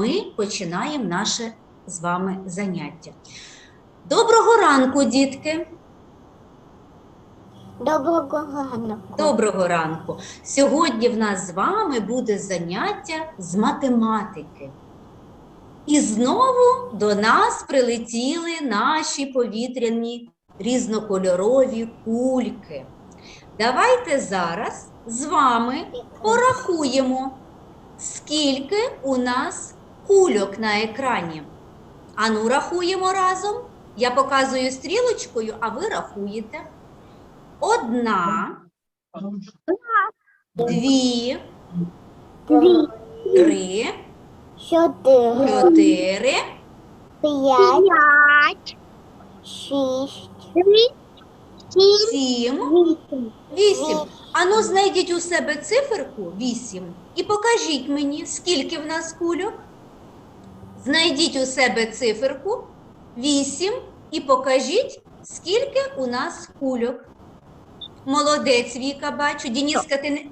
ми починаємо наше з вами заняття. Доброго ранку, дітки! Доброго ранку. Доброго ранку! Сьогодні в нас з вами буде заняття з математики. І знову до нас прилетіли наші повітряні різнокольорові кульки. Давайте зараз з вами порахуємо, скільки у нас кульок на екрані. Ану, рахуємо разом. Я показую стрілочкою, а ви рахуєте. Одна, дві, три, чотири, п'ять, шість, сім, вісім. Ану, знайдіть у себе циферку вісім і покажіть мені, скільки в нас кульок. Знайдіть у себе циферку вісім і покажіть, скільки у нас кульок. Молодець, Віка, бачу. Дініска, ти не.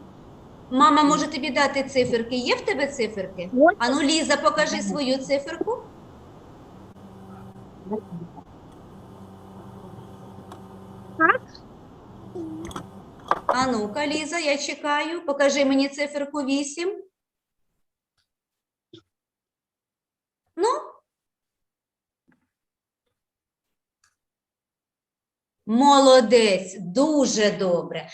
Мама може тобі дати циферки. Є в тебе циферки? Ану, Ліза, покажи свою циферку. А ну-ка, Ліза, я чекаю. Покажи мені циферку 8. Ну. Молодець, дуже добре.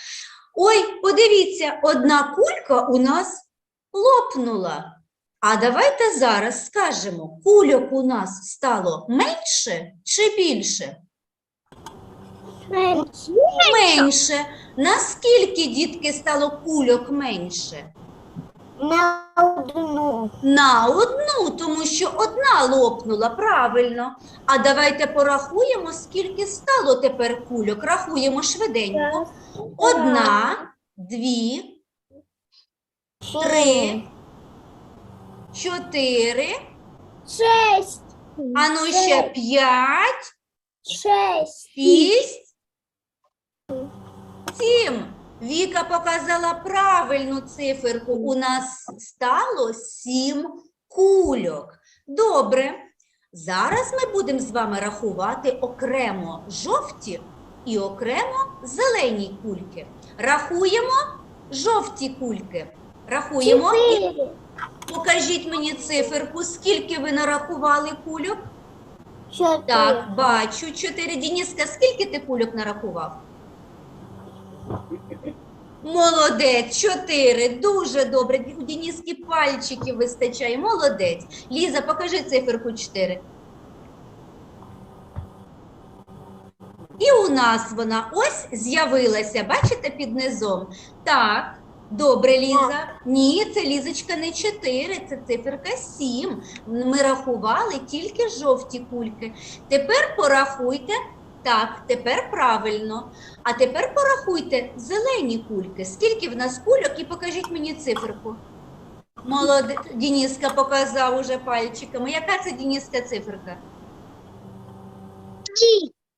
Ой, подивіться, одна кулька у нас лопнула. А давайте зараз скажемо, кульок у нас стало менше чи більше? Менше. Наскільки дітки стало кульок менше? На одну. На одну, тому що одна лопнула, правильно. А давайте порахуємо, скільки стало тепер кульок. Рахуємо швиденько. Одна, дві, три, чотири, Шесть. а ну ще п'ять, Шесть. шість, сім. Віка показала правильну циферку. У нас стало сім кульок. Добре. Зараз ми будемо з вами рахувати окремо жовті і окремо зелені кульки. Рахуємо жовті кульки. Рахуємо. Чотири. покажіть мені циферку, скільки ви нарахували кульок. Чотири. Так, бачу. Чотири. Дініска, скільки ти кульок нарахував? Молодець, чотири. Дуже добре. У Дініски пальчиків вистачає. Молодець. Ліза, покажи циферку чотири. І у нас вона ось з'явилася. Бачите під низом? Так. Добре, Ліза. Ні, це Лізочка не 4, це циферка 7. Ми рахували тільки жовті кульки. Тепер порахуйте. Так, тепер правильно. А тепер порахуйте зелені кульки. Скільки в нас кульок і покажіть мені циферку. Молоде... Дініска показав уже пальчиками. Яка це Дініска циферка?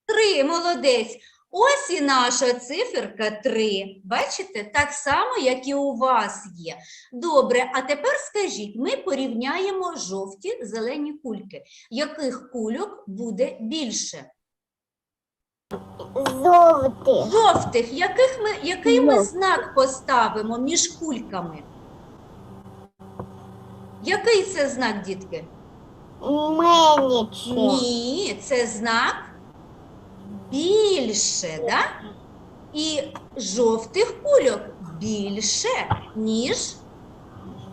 Три, молодець. Ось і наша циферка 3. Бачите, так само, як і у вас є. Добре, а тепер скажіть, ми порівняємо жовті зелені кульки. Яких кульок буде більше? Жовтий. Жовтих, яких ми, який ми знак поставимо між кульками? Який це знак, дітки? Менше. Ні, це знак більше, да? І жовтих кульок більше, ніж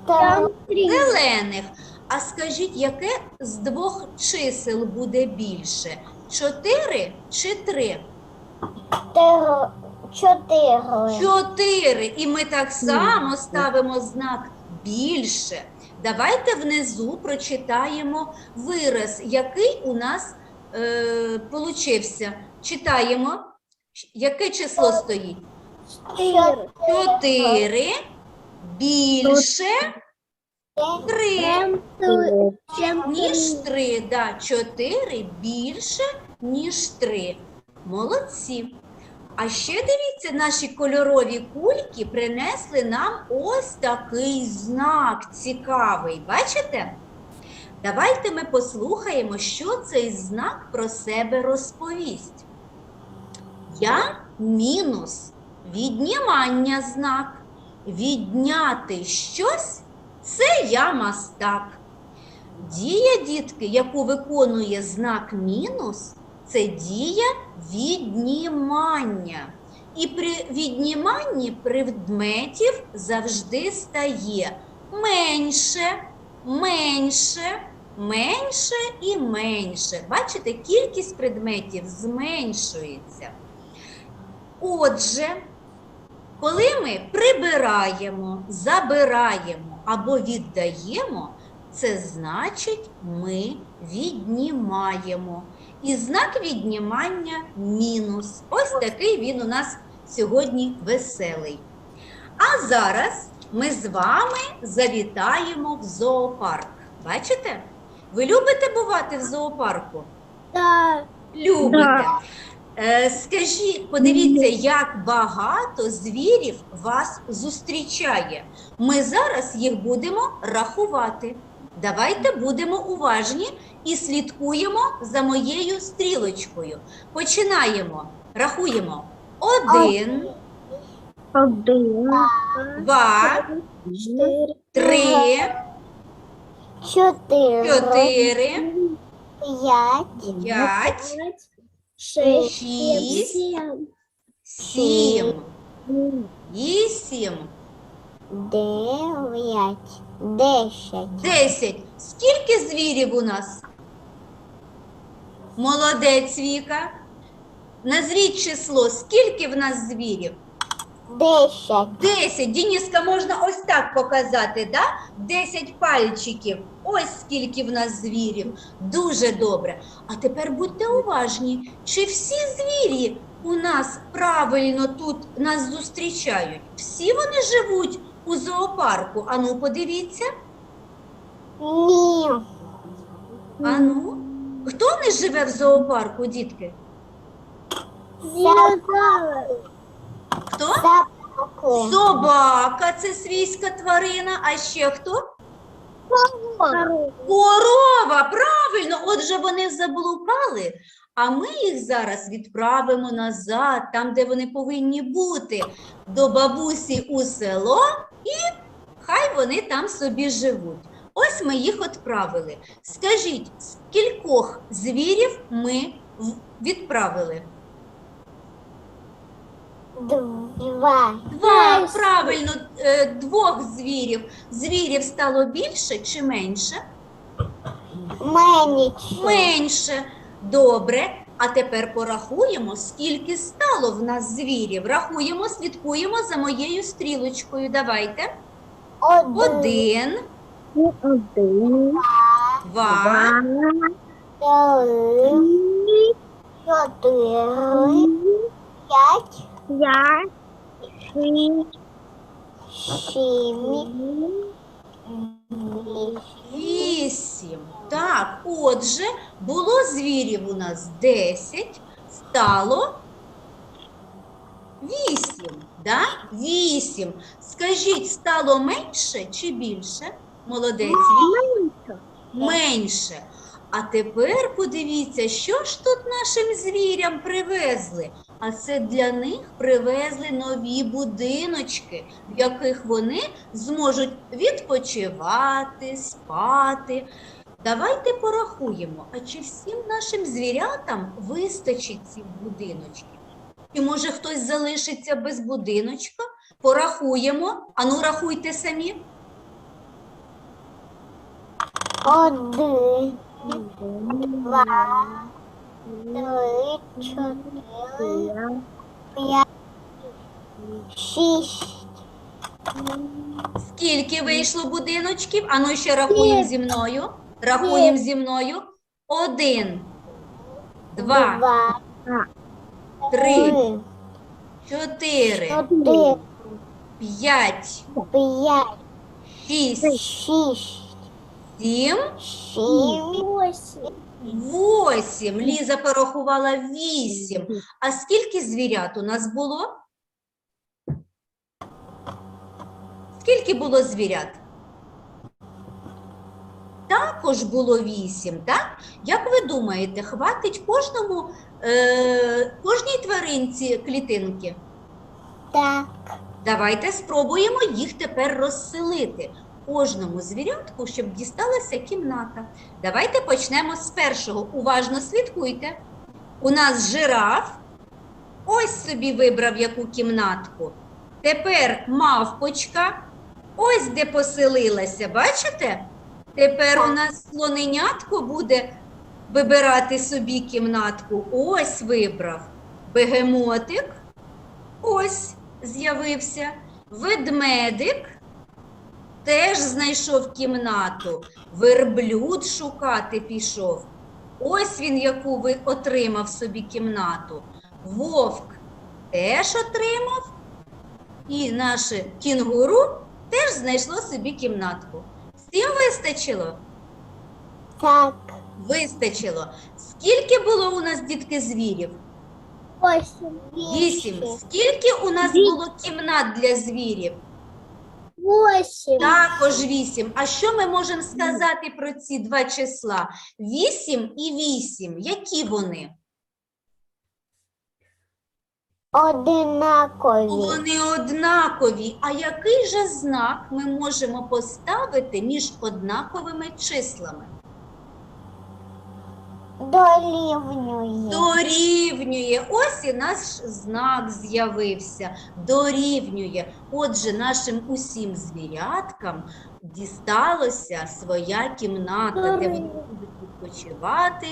Там три. зелених. А скажіть, яке з двох чисел буде більше? Чотири чи три? Чотири. Чотири. Чотири. І ми так само ставимо знак більше. Давайте внизу прочитаємо вираз, який у нас е, получився. Читаємо. Яке число стоїть? Чотири. Більше три. Ніж три. Да, чотири більше, ніж три. Молодці. А ще дивіться, наші кольорові кульки принесли нам ось такий знак цікавий. Бачите? Давайте ми послухаємо, що цей знак про себе розповість. Я мінус, віднімання знак. Відняти щось це я мастак. Дія, дітки, яку виконує знак мінус, це дія віднімання. І при відніманні предметів завжди стає менше, менше, менше і менше. Бачите, кількість предметів зменшується. Отже, коли ми прибираємо, забираємо або віддаємо, це значить ми віднімаємо. І знак віднімання мінус. Ось такий він у нас сьогодні веселий. А зараз ми з вами завітаємо в зоопарк. Бачите? Ви любите бувати в зоопарку? Так. Любите. Е, скажіть, подивіться, як багато звірів вас зустрічає. Ми зараз їх будемо рахувати. Давайте будемо уважні і слідкуємо за моєю стрілочкою. Починаємо. Рахуємо. Один, Один. два, Чотири. три, Чотири. чотири, П'ять. п'ять, Шість. Сім, вісім, Дев'ять. Десять. Десять. Скільки звірів у нас? Молодець Віка. Назвіть число. Скільки в нас звірів? Десять. Десять. Дініска можна ось так показати, да? Десять пальчиків. Ось скільки в нас звірів. Дуже добре. А тепер будьте уважні, чи всі звірі у нас правильно тут нас зустрічають? Всі вони живуть у зоопарку. Ану, подивіться. Ні. Ану, хто не живе в зоопарку, дітки? Собаки. Хто? Собаки. Собака це свійська тварина, а ще хто? Корова. Корова, правильно, отже, вони заблукали, а ми їх зараз відправимо назад, там, де вони повинні бути, до бабусі у село, і хай вони там собі живуть. Ось ми їх відправили. Скажіть, скількох звірів ми відправили? Два. Два, правильно, е, двох звірів. Звірів стало більше чи менше? Менше. Менше. Добре. А тепер порахуємо, скільки стало в нас звірів. Рахуємо, слідкуємо за моєю стрілочкою. Давайте. Один. Один, два, Три. Чотири. П'ять. П'ять, шість, Сім. Вісім. Так, отже, було звірів у нас 10, стало вісім. Да? Вісім. Скажіть, стало менше чи більше? Молодець. Вік. менше. А тепер подивіться, що ж тут нашим звірям привезли. А це для них привезли нові будиночки, в яких вони зможуть відпочивати, спати. Давайте порахуємо, а чи всім нашим звірятам вистачить цих будиночків? Чи може хтось залишиться без будиночка? Порахуємо. Ану, рахуйте самі. Один. Два. Три. Чотири. П'ять. Шість. Скільки вийшло будиночків? Ану ще рахуємо зі мною. Рахуємо зі мною. Один, два, Два. три, чотири, Чотири. п'ять, П'ять. шість, Шість. сім, Сім. Восім. восім. Ліза порахувала вісім. А скільки звірят у нас було? Скільки було звірят? Також було вісім, так? Як ви думаєте, хватить кожному, е, кожній тваринці клітинки? Так. Давайте спробуємо їх тепер розселити. Кожному звірятку, щоб дісталася кімната. Давайте почнемо з першого. Уважно слідкуйте. У нас жираф. Ось собі вибрав яку кімнатку. Тепер мавпочка. Ось де поселилася, бачите? Тепер у нас слоненятко буде вибирати собі кімнатку. Ось вибрав. Бегемотик. Ось з'явився. Ведмедик теж знайшов кімнату. Верблюд шукати пішов. Ось він, яку ви отримав собі кімнату. Вовк теж отримав. І наше кінгуру теж знайшло собі кімнатку. Всім вистачило? Так. Вистачило. Скільки було у нас дітки звірів? Восемь. Вісім. Скільки у нас Вісім. було кімнат для звірів? Восемь. Також вісім. А що ми можемо сказати про ці два числа? Вісім і вісім. Які вони? Одинакові. Вони однакові. А який же знак ми можемо поставити між однаковими числами? Дорівнює. Дорівнює. Ось і наш знак з'явився. Дорівнює. Отже, нашим усім звіряткам дісталося своя кімната, де вони будуть відпочивати,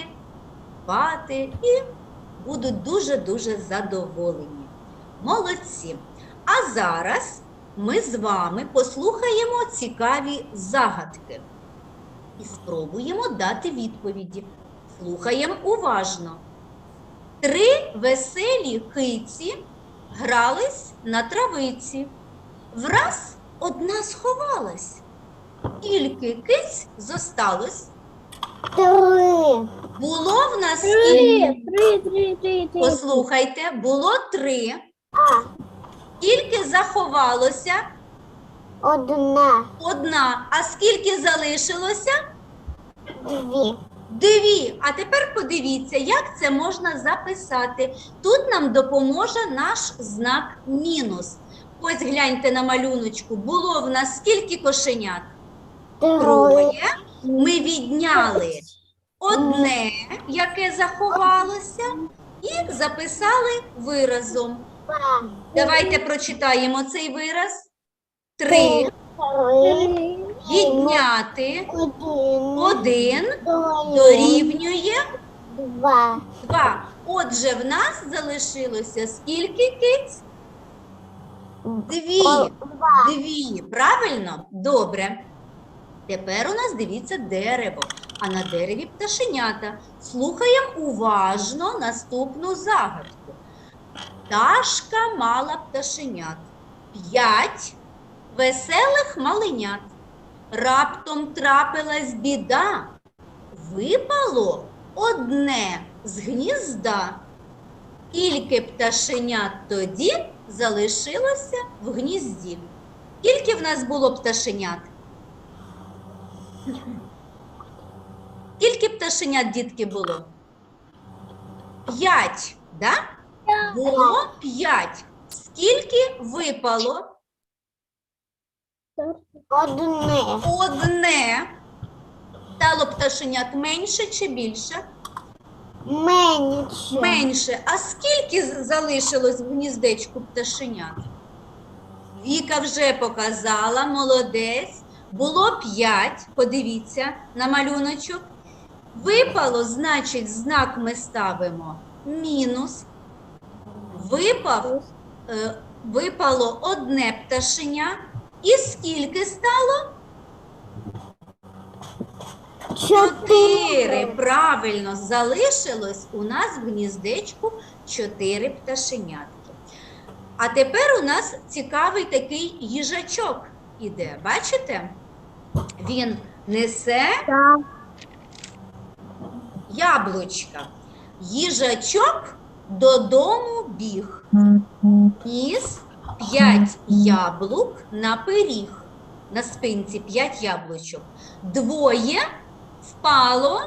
спати і будуть дуже-дуже задоволені. Молодці. А зараз ми з вами послухаємо цікаві загадки і спробуємо дати відповіді. Слухаємо уважно. Три веселі киці грались на травиці. Враз одна сховалась. Скільки киць зосталось? Три. Було в нас? Три, три, три, три, три. Послухайте, було три. Скільки заховалося? Одна. Одна. А скільки залишилося? Дві. Дві. А тепер подивіться, як це можна записати. Тут нам допоможе наш знак мінус. Ось гляньте на малюночку. Було в нас скільки кошенят? Троє. Ми відняли одне, яке заховалося, і записали виразом. Давайте прочитаємо цей вираз. Три. Відняти Один. дорівнює Два. Два. Отже, в нас залишилося скільки киць? Дві. Дві. Правильно? Добре. Тепер у нас дивіться дерево, а на дереві пташенята. Слухаємо уважно наступну загадку. Пташка мала пташенят. П'ять веселих маленят. Раптом трапилась біда. Випало одне з гнізда. Скільки пташенят тоді залишилося в гнізді? Скільки в нас було пташенят? Скільки пташенят, дітки, було? П'ять, да? Було п'ять. Скільки випало? Одне. Одне. Стало пташенят менше чи більше? Менше. Менше. А скільки залишилось в гніздечку пташенят? Віка вже показала, молодець. Було п'ять. Подивіться на малюночок. Випало, значить, знак ми ставимо мінус. Випав, е, випало одне пташеня. І скільки стало? Чотири. Правильно, залишилось у нас в гніздечку чотири пташенятки. А тепер у нас цікавий такий їжачок іде. Бачите? Він несе Так. Яблучка. Їжачок додому біг. Ніс п'ять яблук на пиріг. На спинці п'ять яблучок. Двоє впало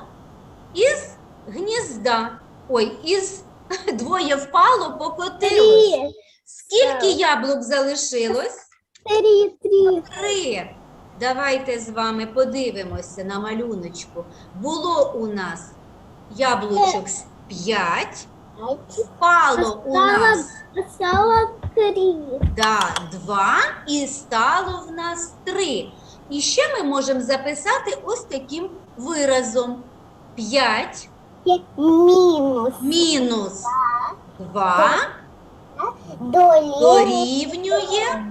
із гнізда. Ой, із двоє впало, покотилось. Скільки яблук залишилось? Три, три. Три. Давайте з вами подивимося на малюночку. Було у нас яблучок з п'ять, впало у нас Осталось три. да, два і стало в нас три. І ще ми можемо записати ось таким виразом. 5 Мінус. мінус 2 Дорівнює.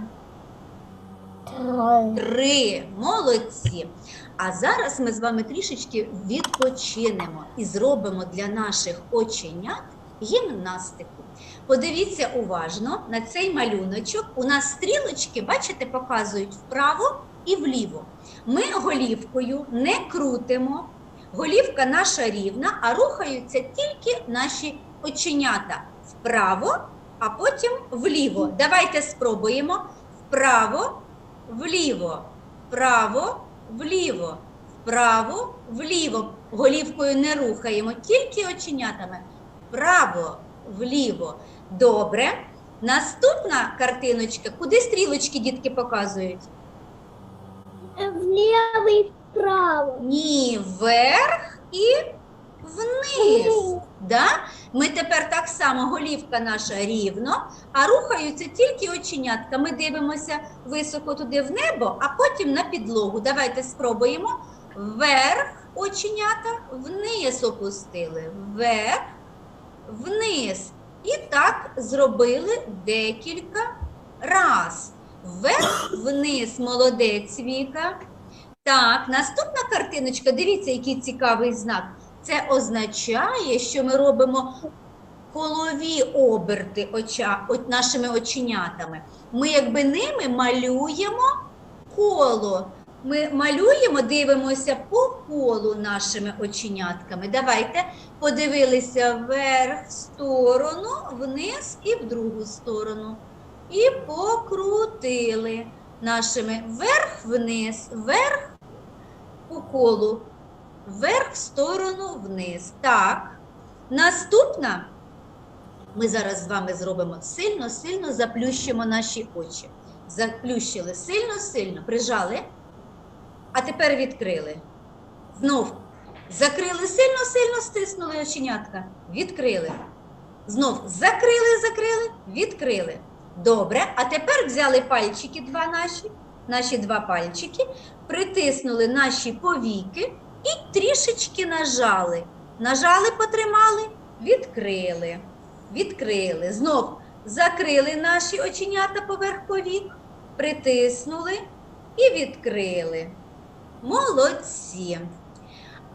Три. 3. Молодці. А зараз ми з вами трішечки відпочинемо і зробимо для наших оченят гімнастику. Подивіться уважно на цей малюночок. У нас стрілочки, бачите, показують вправо і вліво. Ми голівкою не крутимо. Голівка наша рівна, а рухаються тільки наші оченята вправо, а потім вліво. Давайте спробуємо вправо, вліво, вправо, вліво, вправо, вліво. Голівкою не рухаємо, тільки оченятами. Вправо, вліво. Добре. Наступна картиночка. Куди стрілочки дітки показують? Вліво і вправо. Ні, вверх і вниз. Да? Ми тепер так само голівка наша рівно, а рухаються тільки оченятка. Ми дивимося високо туди в небо, а потім на підлогу. Давайте спробуємо. Вверх оченята, вниз опустили. Вверх, вниз. І так зробили декілька раз. Вверх, вниз, молодець Віка. Так, наступна картиночка, дивіться, який цікавий знак. Це означає, що ми робимо колові оберти оча, нашими оченятами. Ми якби ними малюємо коло. Ми малюємо, дивимося по колу нашими оченятками. Давайте подивилися вверх в сторону, вниз і в другу сторону. І покрутили нашими вверх-вниз, вверх по колу, вверх в сторону, вниз. Так. Наступна ми зараз з вами зробимо сильно-сильно заплющимо наші очі. Заплющили сильно-сильно, прижали, а тепер відкрили. Знов закрили сильно-сильно, стиснули оченятка, відкрили. Знов закрили, закрили, відкрили. Добре, а тепер взяли пальчики два наші, наші два пальчики, притиснули наші повіки і трішечки нажали. Нажали, потримали, відкрили, відкрили. Знов закрили наші оченята поверх повік, притиснули і відкрили. Молодці.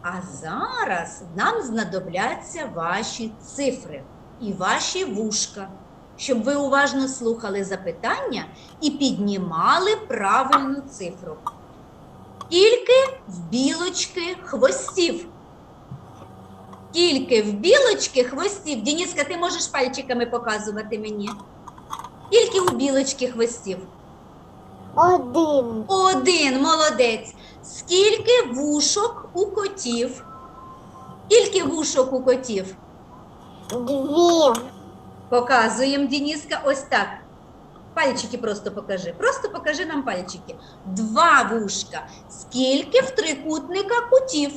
А зараз нам знадобляться ваші цифри і ваші вушка, щоб ви уважно слухали запитання і піднімали правильну цифру. Тільки в білочки хвостів. Тільки в білочки хвостів. Дініска, ти можеш пальчиками показувати мені. Тільки у білочки хвостів. Один. Один, молодець. Скільки вушок у котів? Скільки вушок у котів? Дві. Показуємо, Дініска, ось так. Пальчики просто покажи. Просто покажи нам пальчики. Два вушка. Скільки в трикутника кутів?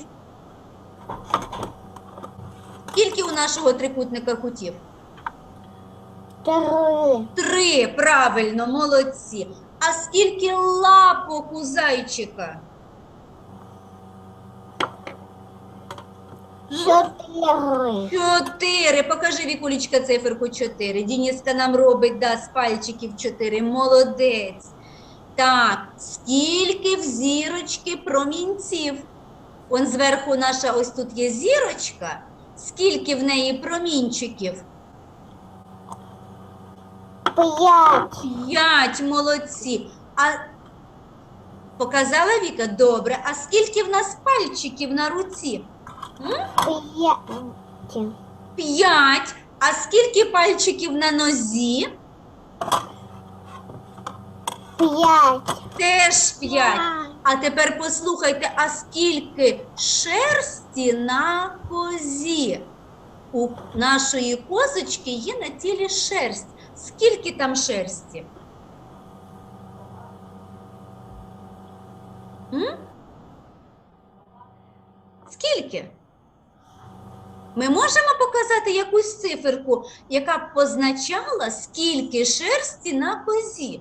Скільки у нашого трикутника кутів? Три. Три, правильно, молодці. А скільки лапок у зайчика? Чотири. Чотири. Покажи, Вікулечка, циферку чотири. Дініска нам робить, да, з пальчиків чотири. Молодець. Так, скільки в зірочки промінців? Он зверху наша ось тут є зірочка. Скільки в неї промінчиків? П'ять. П'ять, молодці. А показала Віка? Добре. А скільки в нас пальчиків на руці? П'ять. П'ять. А скільки пальчиків на нозі? П'ять. Теж п'ять. А тепер послухайте, а скільки шерсті на козі? У нашої козочки є на тілі шерсть. Скільки там шерсті? М? Скільки? Ми можемо показати якусь циферку, яка б позначала, скільки шерсті на козі?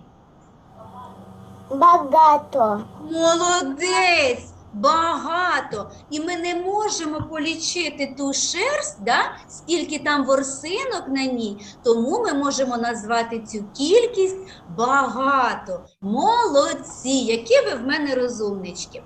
Багато. Молодець! Багато. І ми не можемо полічити ту шерсть, да? скільки там ворсинок на ній, тому ми можемо назвати цю кількість багато. Молодці! Які ви в мене розумнички.